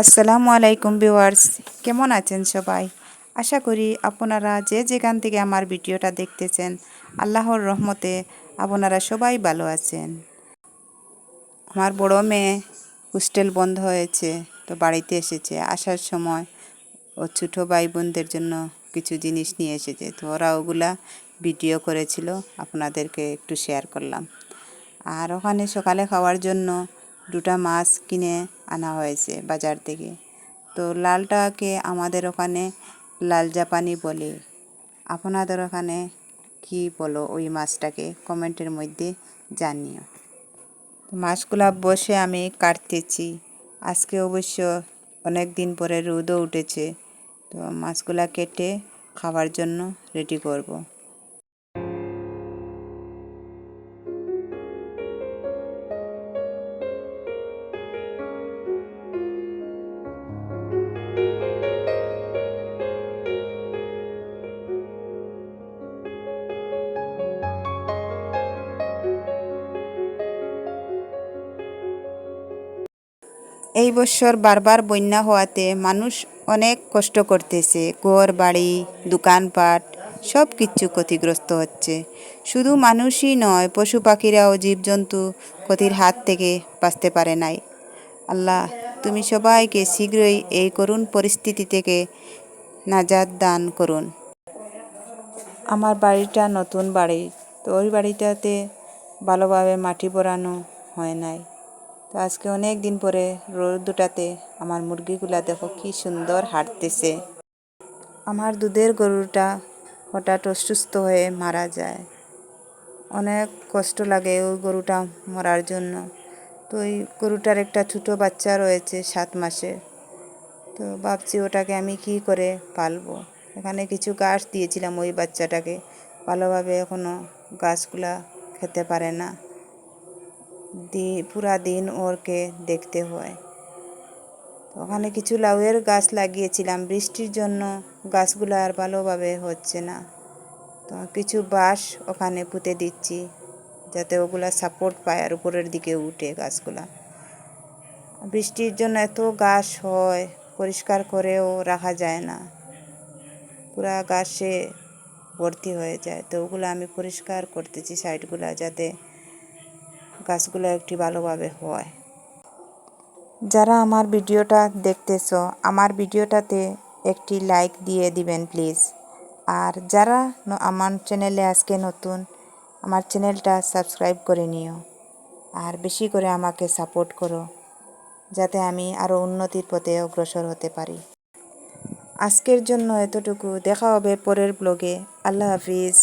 আসসালামু আলাইকুম ভিউয়ার্স, কেমন আছেন সবাই? আশা করি আপনারা যে যেখান থেকে আমার ভিডিওটা দেখতেছেন, আল্লাহর রহমতে আপনারা সবাই ভালো আছেন। আমার বড় মেয়ে হোস্টেল বন্ধ হয়েছে, তো বাড়িতে এসেছে। আসার সময় ও ছোটো ভাই বোনদের জন্য কিছু জিনিস নিয়ে এসেছে, তো ওরা ওগুলা ভিডিও করেছিল, আপনাদেরকে একটু শেয়ার করলাম। আর ওখানে সকালে খাওয়ার জন্য দুটা মাছ কিনে আনা হয়েছে বাজার থেকে। তো লালটাকে আমাদের ওখানে লাল জাপানি বলে। আপনাদের ওখানে কি বলো ওই মাছটাকে? কমেন্টের মধ্যে জানিও। মাছগুলা বসে আমি কাটতেছি। আজকে অবশ্য অনেক দিন পরে রোদও উঠেছে। তো মাছগুলা কেটে খাওয়ার জন্য রেডি করব। এই বছর বারবার বন্যা হওয়াতে মানুষ অনেক কষ্ট করতেছে। ঘর, বাড়ি, দোকানপাট সব কিছু ক্ষতিগ্রস্ত হচ্ছে। শুধু মানুষই নয়, পশু পাখিরাও জীবজন্তু ক্ষতির হাত থেকে বাঁচতে পারে নাই। আল্লাহ, তুমি সবাইকে শীঘ্রই এই করুণ পরিস্থিতি থেকে নাজাদ দান করুন। আমার বাড়িটা নতুন বাড়ি, তো ওই বাড়িটাতে ভালোভাবে মাটি ভরানো হয় নাই। তো আজকে অনেক দিন পরে রোদ দুটাতে আমার মুরগিগুলা দেখো কি সুন্দর হাঁটতেছে। আমার দুধের গরুটা হঠাৎ অসুস্থ হয়ে মারা যায়। অনেক কষ্ট লাগে ওই গরুটা মরার জন্য। তো ওই গরুটার একটা ছোটো বাচ্চা রয়েছে সাত মাসে। তো ভাবছি ওটাকে আমি কি করে পালবো? এখানে কিছু গাছ দিয়েছিলাম ওই বাচ্চাটাকে। ভালোভাবে এখনও গাছগুলা খেতে পারে না। পুরা দিন ওরকে দেখতে হয়। ওখানে কিছু লাউয়ের গাছ লাগিয়েছিলাম। বৃষ্টির জন্য গাছগুলো আর ভালোভাবে হচ্ছে না। তো কিছু বাঁশ ওখানে পুঁতে দিচ্ছি, যাতে ওগুলা সাপোর্ট পায় আর উপরের দিকে উঠে গাছগুলা। বৃষ্টির জন্য এত গাছ হয়, পরিষ্কার করেও রাখা যায় না। পুরা গাছে ভর্তি হয়ে যায়। তো ওগুলো আমি পরিষ্কার করতেছি সাইডগুলো যাতে গাছগুলো একটি ভালোভাবে হয়। যারা আমার ভিডিওটা দেখতেছ, আমার ভিডিওটাতে একটি লাইক দিয়ে দিবেন প্লিজ আর যারা আমার চ্যানেলে আজকে নতুন, আমার চ্যানেলটা সাবস্ক্রাইব করে নিও। আর বেশি করে আমাকে সাপোর্ট করো, যাতে আমি আরও উন্নতির পথে অগ্রসর হতে পারি। আজকের জন্য এতটুকু। দেখা হবে পরের ব্লগে আল্লাহ হাফিজ।